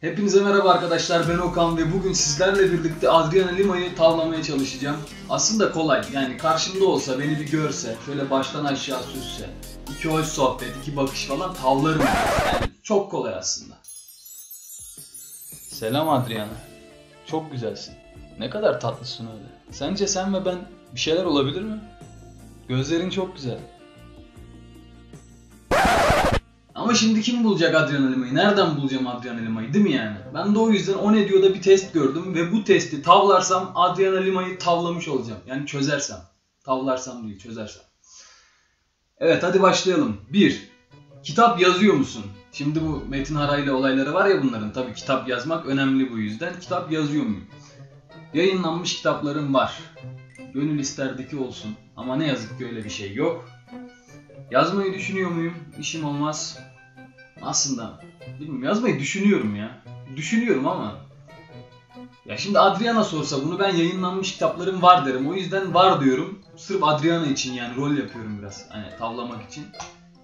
Hepinize merhaba arkadaşlar ben Okan ve bugün sizlerle birlikte Adriana Lima'yı tavlamaya çalışacağım. Aslında kolay yani karşımda olsa beni bir görse şöyle baştan aşağı süzse iki hoş sohbet iki bakış falan tavlarım yani çok kolay aslında. Selam Adriana. Çok güzelsin. Ne kadar tatlısın öyle. Sence sen ve ben bir şeyler olabilir mi? Gözlerin çok güzel. Ama şimdi kim bulacak Adriana Lima'yı? Nereden bulacağım Adriana Lima'yı değil mi yani? Ben de o yüzden o ne diyor'da bir test gördüm ve bu testi tavlarsam Adriana Lima'yı tavlamış olacağım. Yani çözersem. Tavlarsam değil çözersem. Evet hadi başlayalım. 1. Kitap yazıyor musun? Şimdi bu Metin Harayla olayları var ya bunların. Tabii kitap yazmak önemli bu yüzden. Kitap yazıyor muyum? Yayınlanmış kitaplarım var. Gönül isterdi ki olsun. Ama ne yazık ki öyle bir şey yok. Yazmayı düşünüyor muyum? İşim olmaz. Aslında bilmiyorum yazmayı düşünüyorum ya. Düşünüyorum ama ya şimdi Adriana sorsa bunu ben yayınlanmış kitaplarım var derim. O yüzden var diyorum. Sırf Adriana için yani rol yapıyorum biraz. Hani tavlamak için.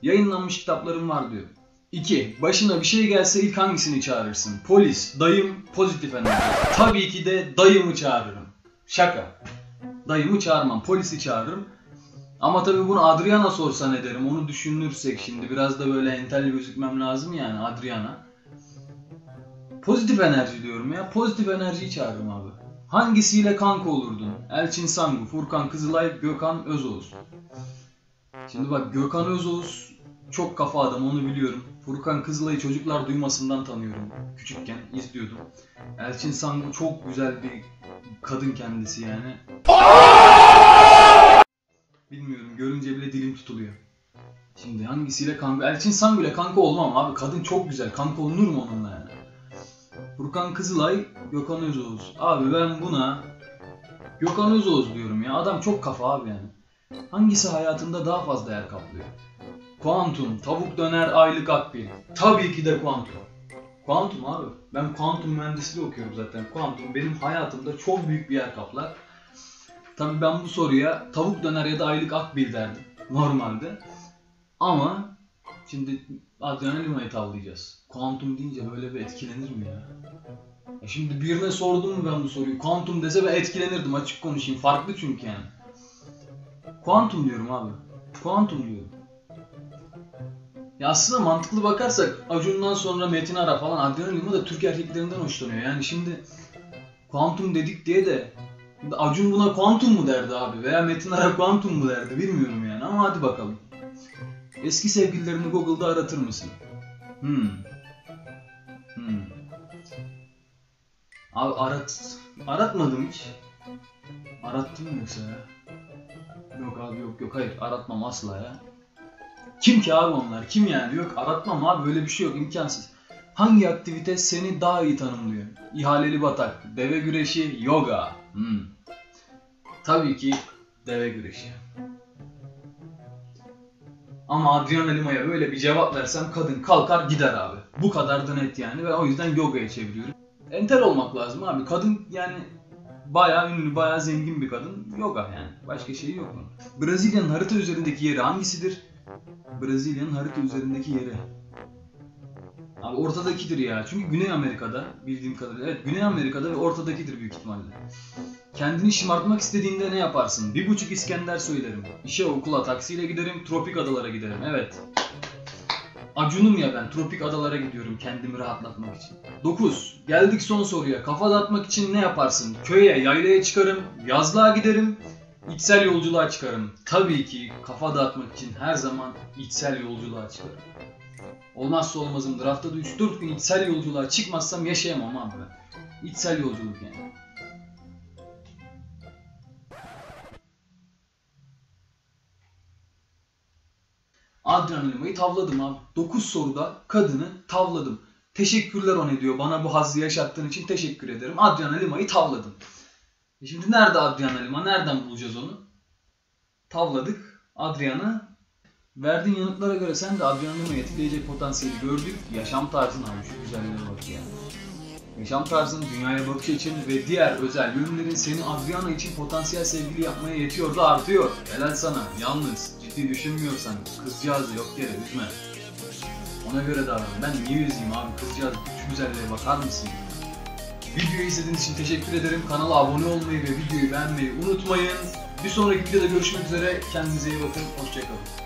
Yayınlanmış kitaplarım var diyorum. 2. Başına bir şey gelse ilk hangisini çağırırsın? Polis, dayım, pozitif enerji. Tabii ki de dayımı çağırırım. Şaka. Dayımı çağırmam, polisi çağırırım. Ama tabii bunu Adriana sorsa ne derim onu düşünürsek şimdi biraz da böyle entel gözükmem lazım yani Adriana. Pozitif enerji diyorum ya. Pozitif enerjiyi çağırırım abi. Hangisiyle kanka olurdun? Elçin Sangu, Furkan Kızılay, Gökhan Özoğuz. Şimdi bak Gökhan Özoğuz çok kafa adam onu biliyorum. Furkan Kızılay'ı çocuklar duymasından tanıyorum. Küçükken izliyordum. Elçin Sangu çok güzel bir kadın kendisi yani. Görünce bile dilim tutuluyor. Şimdi hangisiyle kanka? Elçin Sangu ile kanka olmam abi. Kadın çok güzel. Kanka olunur mu onunla yani? Furkan Kızılay, Gökhan Özoğuz. Abi ben buna Gökhan Özoğuz diyorum ya. Adam çok kafa abi yani. Hangisi hayatında daha fazla yer kaplıyor? Kuantum, tavuk döner, aylık akbil. Tabii ki de kuantum. Kuantum abi. Ben kuantum mühendisliği okuyorum zaten. Kuantum benim hayatımda çok büyük bir yer kaplar. Tabii ben bu soruya tavuk döner ya da aylık akbil derdim normalde. Ama şimdi Adriana Lima'yı tavlayacağız. Kuantum deyince böyle bir etkilenir mi ya? ya? Şimdi birine sordum mu ben bu soruyu? Kuantum dese ben etkilenirdim açık konuşayım. Farklı çünkü yani. Kuantum diyorum abi. Kuantum diyorum. Ya aslında mantıklı bakarsak Acun'dan sonra Metin Ara falan Adriana Lima da Türk erkeklerinden hoşlanıyor. Yani şimdi kuantum dedik diye de Acun buna kuantum mu derdi abi veya Metin Ara kuantum mu derdi bilmiyorum yani ama hadi bakalım. Eski sevgililerini Google'da aratır mısın? Hmm. Hmm. Abi arat... Aratmadım hiç. Arattım mı yoksa ya? Yok abi yok yok hayır aratmam asla ya. Kim ki abi onlar? Kim yani? Yok aratmam abi böyle bir şey yok imkansız. Hangi aktivite seni daha iyi tanımlıyor? İhaleli batak, deve güreşi, yoga. Hmm. Tabii ki deve güreşi. Ama Adriana Lima'ya böyle bir cevap versem kadın kalkar gider abi. Bu kadar da net yani ve o yüzden yogaya çeviriyorum. Enter olmak lazım abi. Kadın yani bayağı ünlü, bayağı zengin bir kadın. Yoga yani. Başka şeyi yok mu? Brezilya'nın harita üzerindeki yeri hangisidir? Brezilya'nın harita üzerindeki yeri. Abi ortadakidir ya. Çünkü Güney Amerika'da bildiğim kadarıyla. Evet Güney Amerika'da ve ortadakidir büyük ihtimalle. Kendini şımartmak istediğinde ne yaparsın? Bir buçuk İskender söylerim. İşe okula taksiyle giderim, tropik adalara giderim. Evet. Acunum ya ben, tropik adalara gidiyorum kendimi rahatlatmak için. 9. Geldik son soruya. Kafa dağıtmak için ne yaparsın? Köye, yaylaya çıkarım, yazlığa giderim, içsel yolculuğa çıkarım. Tabii ki kafa dağıtmak için her zaman içsel yolculuğa çıkarım. Olmazsa olmazımdır. Haftada 3-4 gün içsel yolculuğa çıkmazsam yaşayamam abi ben. İçsel yolculuk yani. Adriana Lima'yı tavladım abi. 9 soruda kadını tavladım. Teşekkürler o ne diyor. Bana bu hazzı yaşattığın için teşekkür ederim. Adriana tavladım. E şimdi nerede Adriana? Nereden bulacağız onu? Tavladık. Adriana. Verdiğin yanıtlara göre sen de Adriana etkileyecek potansiyeli gördük. Yaşam tarzın abi şu güzelliğe bak ya. Yaşam tarzın, dünyaya bakış için ve diğer özel yönlerin seni Adriana için potansiyel sevgili yapmaya yetiyor da artıyor. Helal sana. Yalnız ciddi düşünmüyorsan kızcağızı yok yere üzme. Ona göre davran. Ben niye üzeyim abi? Kızcağız şu güzelliğe bakar mısın? Videoyu izlediğiniz için teşekkür ederim. Kanala abone olmayı ve videoyu beğenmeyi unutmayın. Bir sonraki videoda görüşmek üzere. Kendinize iyi bakın. Hoşçakalın.